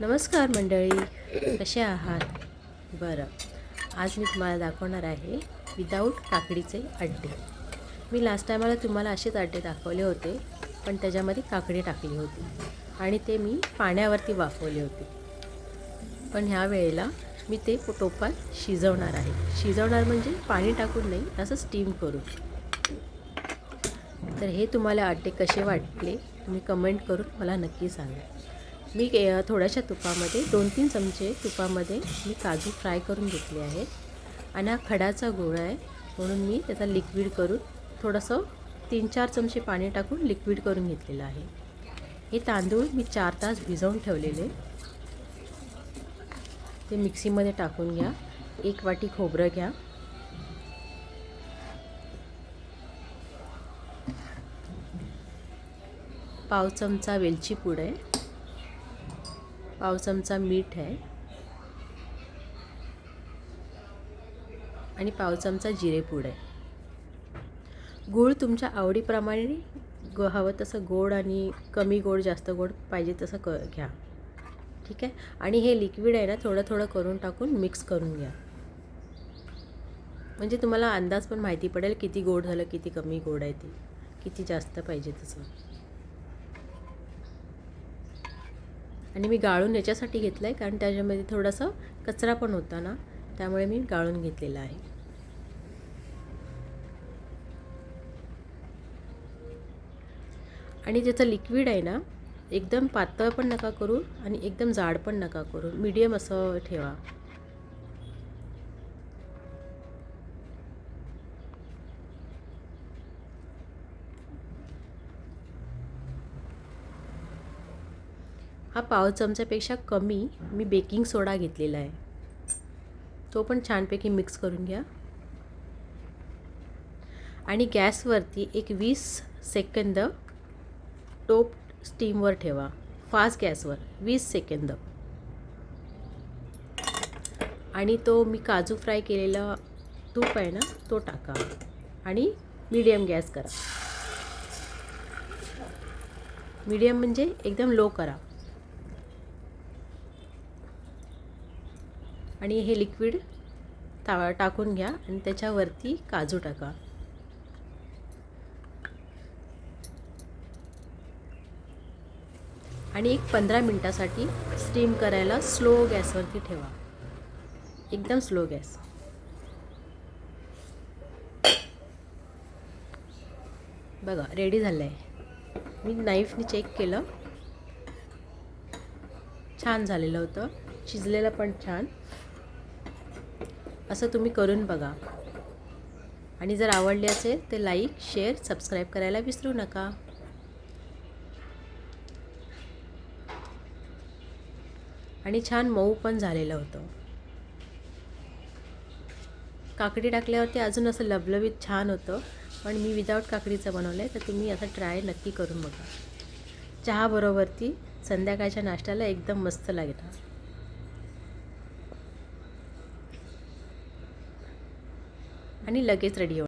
नमस्कार मंडळी कसे आहात? बरं आज मी तुम्हाला दाखवणार आहे विदाऊट काकडीचे अड्डे मी लास्ट टायमाला तुम्हाला असेच अड्डे दाखवले होते पण त्याच्यामध्ये काकडी टाकली होती आणि ते मी पाण्यावरती वाफवले होते. पण ह्या वेळेला मी ते टोपात शिजवणार आहे. शिजवणार म्हणजे पाणी टाकून नाही असं स्टीम करून. तर हे तुम्हाला अड्डे कसे वाटले तुम्ही कमेंट करून मला नक्की सांगा. मी के- थोड्याशा तुपामध्ये दोन तीन चमचे तुपामध्ये मी काजू फ्राय करून घेतले आहेत. आणि हा खडाचा गोळा आहे. म्हणून मी त्याचा लिक्विड करून थोडंसं तीन चार चमचे पाणी टाकून लिक्विड करून घेतलेलं आहे. हे तांदूळ मी चार तास भिजवून ठेवलेले. ते मिक्सीमध्ये टाकून घ्या. एक वाटी खोबरं घ्या. पाव चमचा वेलची पूड आहे. पाव चमचा मीठ आहे. आणि पाव चमचा जिरेपूड आहे. गूळ तुमच्या आवडीप्रमाणे ग हवं तसं गोड आणि कमी गोड जास्त गोड पाहिजे तसं क घ्या. ठीक आहे? आणि हे लिक्विड आहे ना थोडं थोडं करून टाकून मिक्स करून घ्या. म्हणजे तुम्हाला अंदाज पण माहिती पडेल किती गोड झालं किती कमी गोड आहे ते. किती जास्त पाहिजे तसं. आणि मी गाळून याच्यासाठी घेतलं आहे कारण त्याच्यामध्ये थोडासा कचरा पण होता ना त्यामुळे मी गाळून घेतलेला आहे. आणि ज्याचं लिक्विड आहे ना एकदम पातळ पण नका करू आणि एकदम जाड पण नका करू. मीडियम असं ठेवा. हा पाव चमच्यापेक्षा कमी मी बेकिंग सोडा घेतलेला आहे. तो पण छानपैकी मिक्स करून घ्या. आणि गॅसवरती एक वीस सेकंद टोप स्टीमवर ठेवा. फास्ट गॅसवर वीस सेकंद. आणि तो मी काजू फ्राय केलेला तूप आहे ना तो टाका. आणि मीडियम गॅस करा. मीडियम म्हणजे एकदम लो करा. आणि हे लिक्विड ता टाकून घ्या आणि त्याच्यावरती काजू टाका. आणि एक पंधरा मिनटासाठी स्टीम करायला स्लो गॅसवरती ठेवा. एकदम स्लो गॅस. बघा रेडी झालं आहे मी नाईफने चेक केलं. छान झालेलं होतं. शिजलेलं पण छान. असं तुम्ही करून बघा. आणि जर आवडले असेल तर लाईक शेअर सबस्क्राईब करायला विसरू नका. आणि छान मऊ पण झालेलं होतं. काकडी टाकल्यावरती अजून असं लवलवीत छान होतं. पण मी विदाऊट काकडीचं बनवलं आहे तर तुम्ही असं ट्राय नक्की करून बघा. चहाबरोबरती संध्याकाळच्या नाश्त्याला एकदम मस्त लागणार आणि लगेच रेडी हो